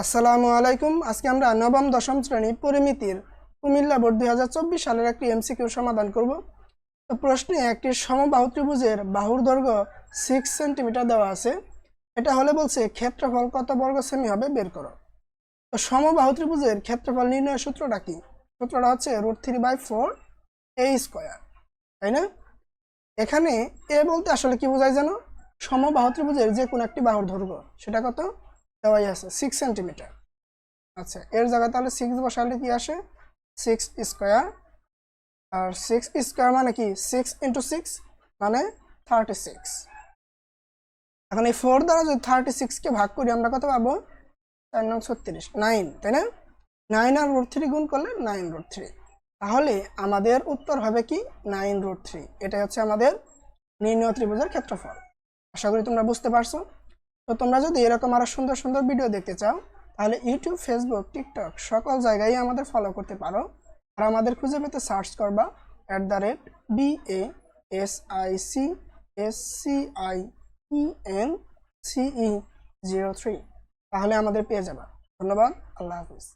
আসসালামু আলাইকুম। আজকে আমরা নবম, দশম শ্রেণি পরিমিতির কুমিল্লা বোর্ড দুই চব্বিশ সালের একটি এমসিকিউ সমাধান করব। তো প্রশ্নে একটি সমবাহু ত্রিভুজের বাহুর দৈর্ঘ্য সিক্স সেন্টিমিটার দেওয়া আছে। এটা হলে বলছে ক্ষেত্রফল কত বর্গ সেমি হবে বের করো। তো সমবাহু ত্রিভুজের ক্ষেত্রফল নির্ণয়ের সূত্রটা কি? সূত্রটা হচ্ছে root three by four A square তাই না? এখানে এ বলতে আসলে কি বোঝায় জানো? সমবাহু ত্রিভুজের যে কোনো একটি বাহুর দৈর্ঘ্য, সেটা কত? দেওয়াই আছে সিক্স সেন্টিমিটার আচ্ছা এর জায়গায় তাহলে সিক্স বসালে কি আসে? সিক্স স্কোয়ার আর সিক্স স্কোয়ার মানে কি? সিক্স ইন্টু সিক্স মানে থার্টি সিক্স এখন এই ফোর দ্বারা যদি থার্টি সিক্সকে ভাগ করি, আমরা কত পাবো? চার নং ছত্রিশ। নাইন তাই না? নাইন আর রুট থ্রি গুণ করলে নাইন রুট থ্রি তাহলে আমাদের উত্তর হবে কি? নাইন রুট থ্রি এটাই হচ্ছে আমাদের নির্ণয় ত্রিভুজের ক্ষেত্রফল। আশা করি তোমরা বুঝতে পারছ। তো তোমরা যদি এরকম আরও সুন্দর সুন্দর ভিডিও দেখতে চাও, তাহলে ইউটিউব ফেসবুক টিকটক সকল জায়গায় আমাদের ফলো করতে পারো। আর আমাদের খুঁজে পেতে সার্চ করবা at the rate B A S I C S C I E N C E zero three তাহলে আমাদের পেয়ে যাবা। ধন্যবাদ, আল্লাহ হাফিজ।